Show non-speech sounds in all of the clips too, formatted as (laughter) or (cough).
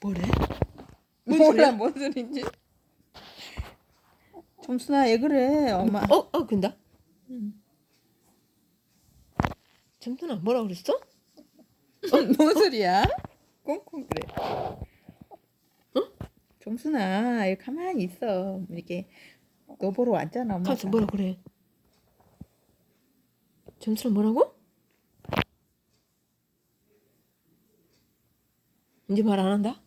뭐래? 뭔 몰라 소리야? 뭔 소린지. 점순아 왜 그래 엄마. 어, 어, 근다. 점순아 뭐라 그랬어? (laughs) 뭔 소리야? 꽁꽁 그래. 점순아 여기 가만히 있어. 이렇게 너 보러 왔잖아 엄마. 가서 뭐라 그래? 점순아 뭐라고? 이제 말 안 한다?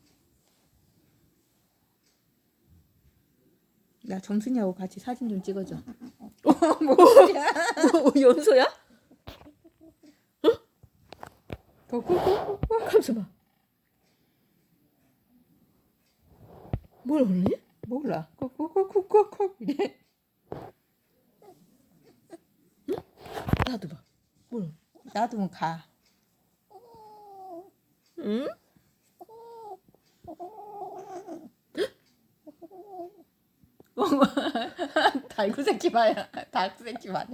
나 점순이하고 같이 사진 좀 찍어줘. 어, 뭔 소리야? 어, 연소야? 더. 가면서 봐. 뭐라 그러니? 몰라. 콕콕콕콕콕 이래. 나도 봐. 뭐라? 놔두면 가. 응? 달구 새끼 마야. 달구 새끼 마야.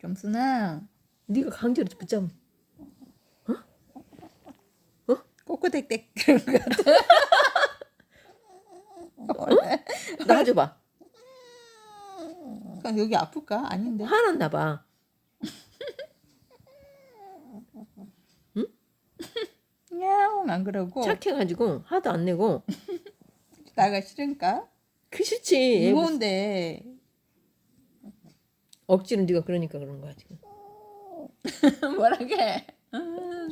점순아 네가 강제로 붙잡아. 꼬꼬댁댁 그런 거 같아. (laughs) 놔줘봐. 그럼 여기 아플까? 아닌데. 화났나 봐. 야옹 안 그러고 착해가지고 화도 안 내고. (laughs) 나가 싫은가? 그 싫지. 무거운데 억지로 네가 그러니까 그런 거야 지금. (laughs) 뭐라게?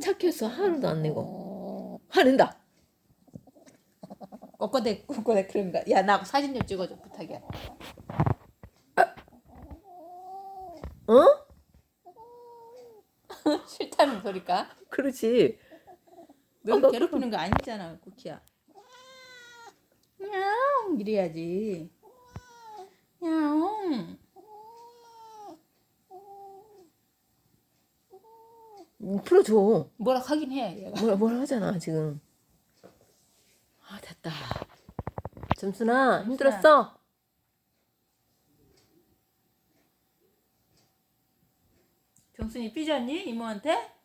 착해서 하나도 안 내고. 화낸다. 꼬꼬댁 꼬꼬댁 그런 거. 야나 사진 좀 찍어줘 부탁이야. 어? (laughs) 싫다는 소리까? 그렇지. 너 어, 너 괴롭히는 거 아니잖아 쿠키야. 야옹 이래야지. 야옹. 음, 풀어줘. 뭐라 하긴 해 얘가. 뭐라 뭐라 하잖아 지금. 아 됐다. 점순아 힘들었어? 정순이 삐졌니 이모한테?